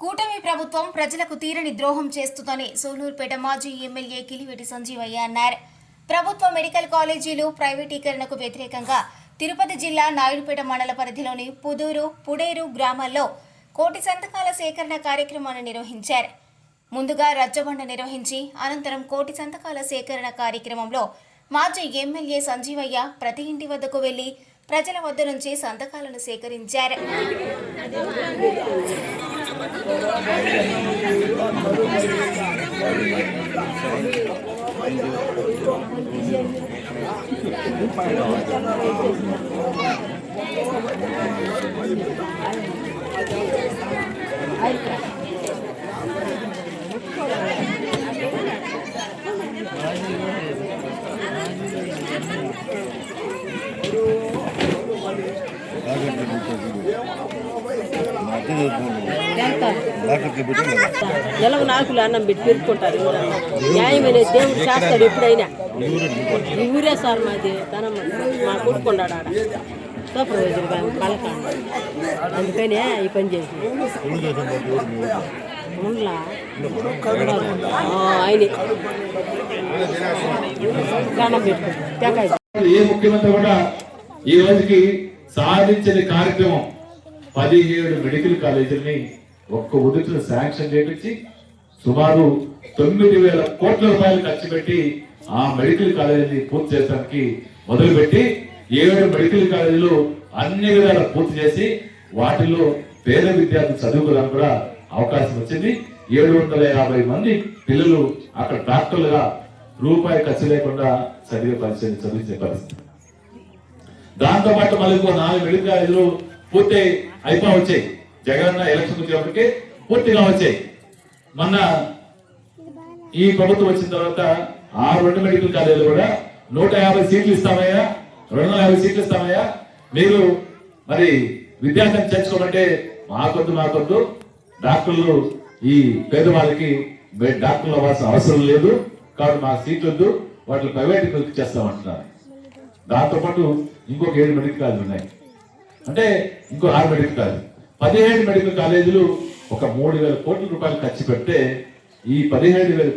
కూటమి ప్రభుత్వం ప్రజలకు తీరని ద్రోహం చేస్తుందని సోలూరుపేట మాజీ ఎమ్మెల్యే కిలివెటి సంజీవయ్య అన్నారు. ప్రభుత్వ మెడికల్ కాలేజీలు ప్రైవేటీకరణకు వ్యతిరేకంగా తిరుపతి జిల్లా నాయుడుపేట మండల పరిధిలోని పుదూరు పుడేరు గ్రామాల్లో కోటి సంతకాల సేకరణ కార్యక్రమాన్ని నిర్వహించారు. ముందుగా రచ్చబండ నిర్వహించి అనంతరం కోటి సంతకాల సేకరణ కార్యక్రమంలో మాజీ ఎమ్మెల్యే సంజీవయ్య ప్రతి ఇంటి వద్దకు వెళ్ళి ప్రజల వద్ద నుంచి సంతకాలను సేకరించారు. ఎలవ నాకులు అన్నం పెట్టి పెరుక్కుంటారు ఎవరన్నా న్యాయమైన దేవుడు చేస్తాడు ఎప్పుడైనా ఈ ఊరే సార్ మాది తనం మా కొడుకున్నాడు ఆడ సూపర్వైజర్ పలకాడు అందుకనే ఈ పని చేసి ఉండలా ఆయన దండం పెట్టుకుంటాడు ఏ ముఖ్యమంత్రి కూడా ఈ రోజుకి సాధించిన కార్యక్రమం పదిహేడు మెడికల్ కాలేజీలని ఒక్క ఉదుటిన శాంక్షన్ చేపించి సుమారు తొమ్మిది వేల కోట్ల రూపాయలు ఖర్చు పెట్టి ఆ మెడికల్ కాలేజీని పూర్తి చేయడానికి మొదలుపెట్టి ఏడు మెడికల్ కాలేజీలు అన్ని విధాలు పూర్తి చేసి వాటిలో పేద విద్యార్థులు చదువుకోవడానికి కూడా అవకాశం వచ్చింది. ఏడు వందల యాభై మంది పిల్లలు అక్కడ డాక్టర్లుగా రూపాయి ఖర్చు లేకుండా చదివే పరిస్థితి చదివించే పరిస్థితి. దాంతో పాటు మళ్ళీ ఇంకో నాలుగు మెడికల్ కాలేజీలు పూర్తి అయిపో వచ్చాయి. జగన్ ఎలక్షన్ వచ్చేప్పటికి పూర్తిగా వచ్చాయి. మొన్న ఈ ప్రభుత్వం వచ్చిన తర్వాత ఆరు రెండు మెడికల్ కాలేజీలు కూడా. నూట యాభై సీట్లు ఇస్తామయ్యా. రెండు వందల యాభై సీట్లు ఇస్తామయ్యా. మీరు మరి విద్యార్థిని చేర్చుకోమంటే మాకొద్దు మాకొద్దు. డాక్టర్లు ఈ పేదవాళ్ళకి వాళ్ళకి డాక్టర్లు అవ్వాల్సిన అవసరం లేదు. కాబట్టి మా సీట్లు వద్దు. వాటిని ప్రైవేట్ చేస్తామంటున్నారు. దాంతో పాటు ఇంకొక ఏడు మెడికల్ కాలేజీలు ఉన్నాయి. అంటే ఇంకో ఆరు మెడికల్ కాలేజ్ పదిహేడు మెడికల్ కాలేజీలు ఒక మూడు వేల కోట్ల రూపాయలు ఖర్చు పెడితే ఈ పదిహేడు వేల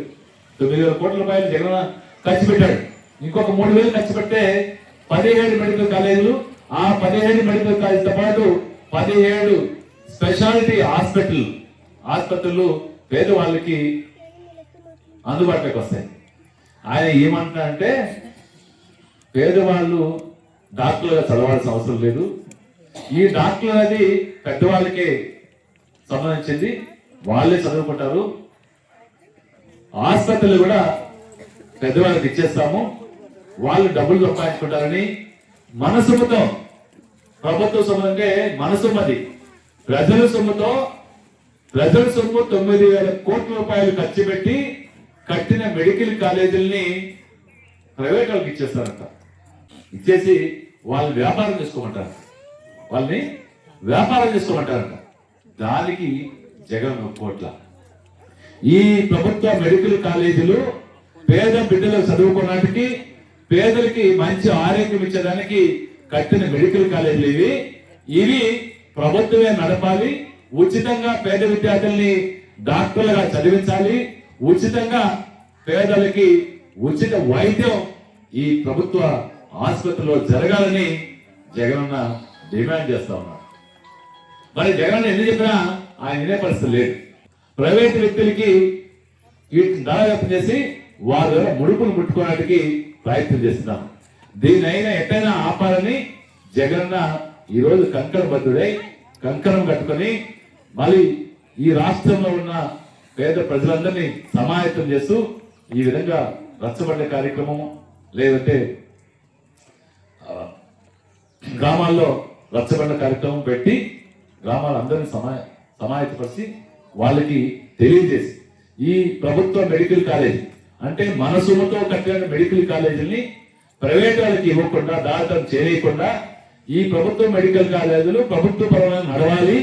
తొమ్మిది వేల కోట్ల రూపాయలు జగన్ ఖర్చు పెట్టాడు. ఇంకొక మూడు వేలు ఖర్చు పెడితే పదిహేడు మెడికల్ కాలేజీలు ఆ పదిహేడు మెడికల్ కాలేజీతో పాటు పదిహేడు స్పెషాలిటీ హాస్పిటల్ ఆసుపత్రులు పేదవాళ్ళకి అందుబాటులోకి వస్తాయి. ఆయన ఏమంటారంటే పేదవాళ్ళు డాక్టర్లుగా చదవాల్సిన అవసరం లేదు. ఈ డాక్టర్ అనేది పెద్దవాళ్ళకే సంబంధించింది. వాళ్ళే చదువుకుంటారు. ఆసుపత్రులు కూడా పెద్దవాళ్ళకి ఇచ్చేస్తాము. వాళ్ళు డబ్బులు సంపాదించుకుంటారని మన ప్రభుత్వ సొమ్ము అంటే మన సొమ్ము అది ప్రజల సొమ్ముతో ప్రజల సొమ్ము తొమ్మిది వేల కోట్ల రూపాయలు ఖర్చు పెట్టి కట్టిన మెడికల్ కాలేజీలని ప్రైవేట్ వాళ్ళకి ఇచ్చేస్తారంట. ఇచ్చేసి వాళ్ళు వ్యాపారం చేసుకోమంటారు. వాళ్ళని వ్యాపారం చేసుకోమంటారంట. దానికి జగన్ ఒప్పుకోట్ల ఈ ప్రభుత్వ మెడికల్ కాలేజీలు పేద బిడ్డలు చదువుకోవడానికి పేదలకి మంచి ఆరోగ్యం ఇచ్చేదానికి కట్టిన మెడికల్ కాలేజీలు ఇవి. ఇవి ప్రభుత్వమే నడపాలి. ఉచితంగా పేద విద్యార్థుల్ని డాక్టర్లుగా చదివించాలి. ఉచితంగా పేదలకి ఉచిత వైద్యం ఈ ప్రభుత్వ ఆసుపత్రిలో జరగాలని జగనన్న డిమాండ్ చేస్తా ఉన్నారు మరి జగన్ ఎన్ని చెప్పినా ఆయన వినే పరిస్థితి లేదు. ప్రైవేట్ వ్యక్తులకి వీటిని దాదాపు చేసి వారి ద్వారా ముడుపులు ముట్టుకోవడానికి ప్రయత్నం చేస్తున్నాం. దీని అయినా ఎట్టైనా ఆపాలని జగన్న ఈరోజు కంకణ బద్దుడై కంకణం కట్టుకొని మళ్ళీ ఈ రాష్ట్రంలో ఉన్న పేద ప్రజలందరినీ సమాయత్తం చేస్తూ ఈ విధంగా రచ్చబండ కార్యక్రమం లేదంటే గ్రామాల్లో రచ్చబండ కార్యక్రమం పెట్టి గ్రామాలందరినీ సమా సమాయత్తపరిచి వాళ్ళకి తెలియజేసి ఈ ప్రభుత్వ మెడికల్ కాలేజ్ అంటే మనసులతో కట్టిన మెడికల్ కాలేజీని ప్రైవేట్ వాళ్ళకి ఇవ్వకుండా దాదాపు చేయకుండా ఈ ప్రభుత్వ మెడికల్ కాలేజీలు ప్రభుత్వ పరమైన నడవాలి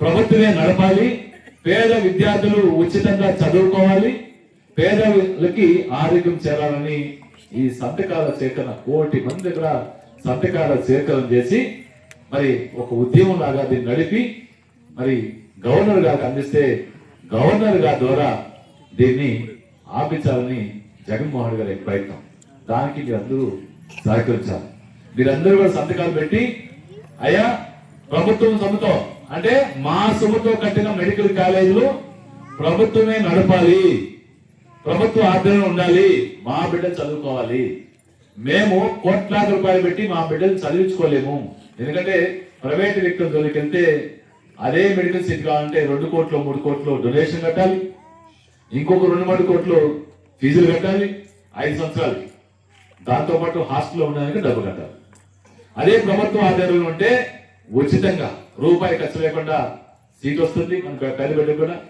ప్రభుత్వమే నడపాలి పేద విద్యార్థులు ఉచితంగా చదువుకోవాలి పేదలకి ఆరోగ్యం చేరాలని ఈ సంతకాల సేకరణ కోటి మంది దగ్గర సంతకాల సేకరణ చేసి మరి ఒక ఉద్యమం లాగా దీన్ని నడిపి మరి గవర్నర్ గారికి అందిస్తే గవర్నర్ గారి ద్వారా దీన్ని ఆపించాలని జగన్మోహన్ గారి ప్రయత్నం. దానికి మీరందరూ సహకరించాలి. మీరందరూ కూడా సంతకాలు పెట్టి అయ్యా ప్రభుత్వం సొమ్ముతో అంటే మా సొమ్ముతో కట్టిన మెడికల్ కాలేజీలు ప్రభుత్వమే నడపాలి. ప్రభుత్వ ఆధ్వర్యం ఉండాలి. మా బిడ్డలు చదువుకోవాలి. మేము కోట్లాది రూపాయలు పెట్టి మా బిడ్డలు చదివించుకోలేము. ఎందుకంటే ప్రైవేట్ వ్యక్తుల దొరికంటే అదే మెడికల్ సీట్ కావాలంటే రెండు కోట్లు మూడు కోట్లు డొనేషన్ కట్టాలి. ఇంకొక రెండు మూడు కోట్లు ఫీజులు కట్టాలి. ఐదు సంవత్సరాలు. దాంతో పాటు హాస్టల్లో ఉండడానికి డబ్బు కట్టాలి. అదే ప్రభుత్వం ఆధ్వర్యంలో ఉంటే ఉచితంగా రూపాయి ఖర్చు లేకుండా సీట్ వస్తుంది. మనకు పేరు బిడ్డకు కూడా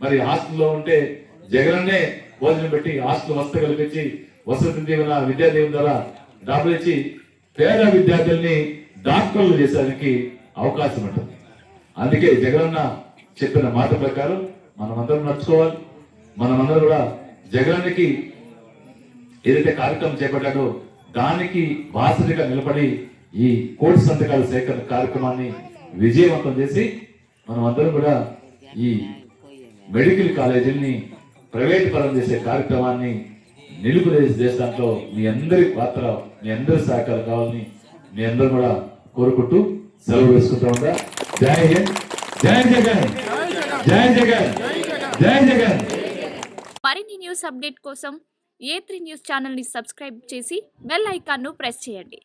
మరి హాస్టల్లో ఉంటే జగనన్నే భోజనం పెట్టి హాస్టల్ వసతి కల్పించి వసతి దీవెన విద్యాదీవెన ద్వారా డబ్బులు ఇచ్చి పేద విద్యార్థుల్ని డాక్టర్లు చేసేదానికి అవకాశం ఉంటుంది. అందుకే జగనన్న చెప్పిన మాట ప్రకారం మనమందరం నడుచుకోవాలి. మనమందరం కూడా జగనన్నకి ఏదైతే కార్యక్రమం చేపట్టాడో దానికి బాసరిగా నిలబడి ఈ కోటి సంతకాల సేకరణ కార్యక్రమాన్ని విజయవంతం చేసి మనం అందరం కూడా ఈ మెడికల్ కాలేజీని ప్రైవేట్ పరం చేసే కార్యక్రమాన్ని నిలుపుదేసి దేశంలో మీ అందరి పాత్ర మీ అందరి సహకారం కావాలని మీ అందరూ కూడా కోరుకుంటూ సెలవు వేసుకుంటా ఉందా జై హింద్. జై జగన్. జై జగన్. జై జగన్. మరిన్ని న్యూస్ అప్డేట్ కోసం ఏ త్రీ న్యూస్ ఛానల్ని సబ్స్క్రైబ్ చేసి బెల్ ఐకాన్ను ప్రెస్ చేయండి.